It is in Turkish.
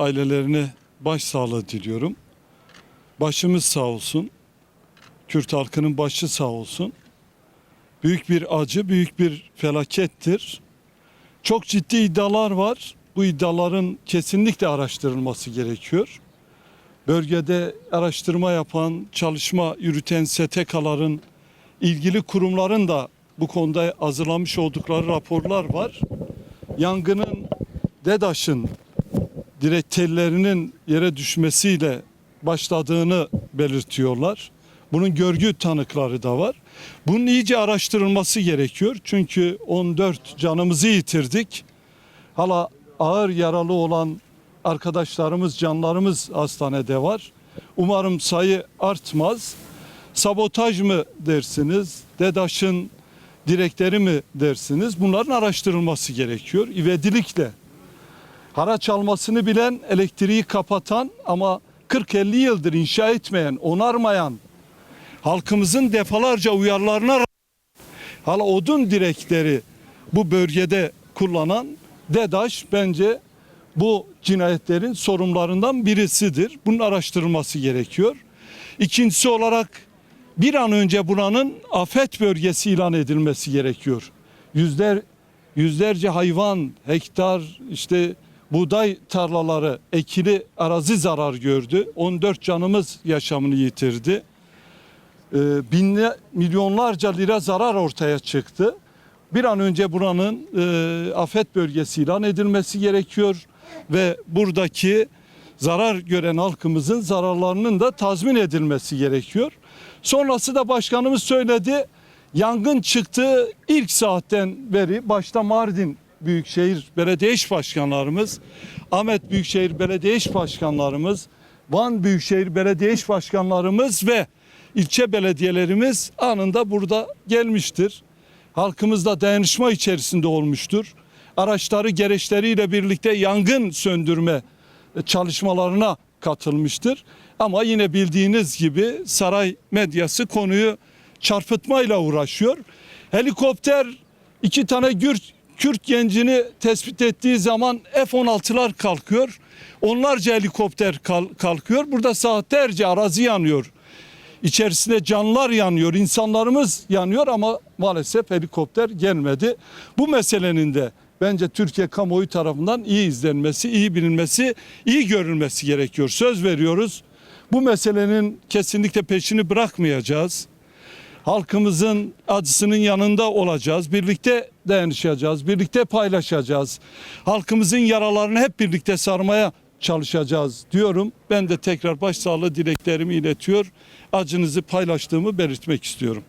ailelerine başsağlığı diliyorum. Başımız sağ olsun. Kürt halkının başı sağ olsun. Büyük bir acı, büyük bir felakettir. Çok ciddi iddialar var. Bu iddiaların kesinlikle araştırılması gerekiyor. Bölgede araştırma yapan, çalışma yürüten STK'ların, ilgili kurumların da bu konuda hazırlamış oldukları raporlar var. Yangının DEDAŞ'ın direkt tellerinin yere düşmesiyle başladığını belirtiyorlar. Bunun görgü tanıkları da var. Bunun iyice araştırılması gerekiyor. Çünkü 14 canımızı yitirdik. Hala ağır yaralı olan arkadaşlarımız, canlarımız hastanede var. Umarım sayı artmaz. Sabotaj mı dersiniz? DEDAŞ'ın direkleri mi dersiniz? Bunların araştırılması gerekiyor. İvedilikle haraç almasını bilen, elektriği kapatan ama 40-50 yıldır inşa etmeyen, onarmayan, halkımızın defalarca uyarılarına rağmen hala odun direkleri bu bölgede kullanan DEDAŞ bence bu cinayetlerin sorumlularından birisidir. Bunun araştırılması gerekiyor. İkincisi olarak bir an önce buranın afet bölgesi ilan edilmesi gerekiyor. Yüzler yüzlerce hayvan, hektar işte buğday tarlaları, ekili arazi zarar gördü. 14 canımız yaşamını yitirdi. Ee, binle, milyonlarca lira zarar ortaya çıktı. Bir an önce buranın e, afet bölgesi ilan edilmesi gerekiyor ve buradaki zarar gören halkımızın zararlarının da tazmin edilmesi gerekiyor. Sonrası da başkanımız söyledi. Yangın çıktığı ilk saatten beri başta Mardin Büyükşehir Belediye İş Başkanlarımız, Ahmet Büyükşehir Belediye İş Başkanlarımız, Van Büyükşehir Belediye İş Başkanlarımız ve ilçe belediyelerimiz anında burada gelmiştir. Halkımız da dayanışma içerisinde olmuştur. Araçları gereçleriyle birlikte yangın söndürme çalışmalarına katılmıştır. Ama yine bildiğiniz gibi saray medyası konuyu çarpıtmayla uğraşıyor. Helikopter iki tane Kürt, Kürt gencini tespit ettiği zaman F-16'lar kalkıyor. Onlarca helikopter kal- kalkıyor. Burada saatlerce arazi yanıyor. İçerisinde canlar yanıyor, insanlarımız yanıyor ama maalesef helikopter gelmedi. Bu meselenin de bence Türkiye kamuoyu tarafından iyi izlenmesi, iyi bilinmesi, iyi görülmesi gerekiyor. Söz veriyoruz. Bu meselenin kesinlikle peşini bırakmayacağız. Halkımızın acısının yanında olacağız. Birlikte dayanışacağız, birlikte paylaşacağız. Halkımızın yaralarını hep birlikte sarmaya çalışacağız diyorum. Ben de tekrar başsağlığı dileklerimi iletiyor. Acınızı paylaştığımı belirtmek istiyorum.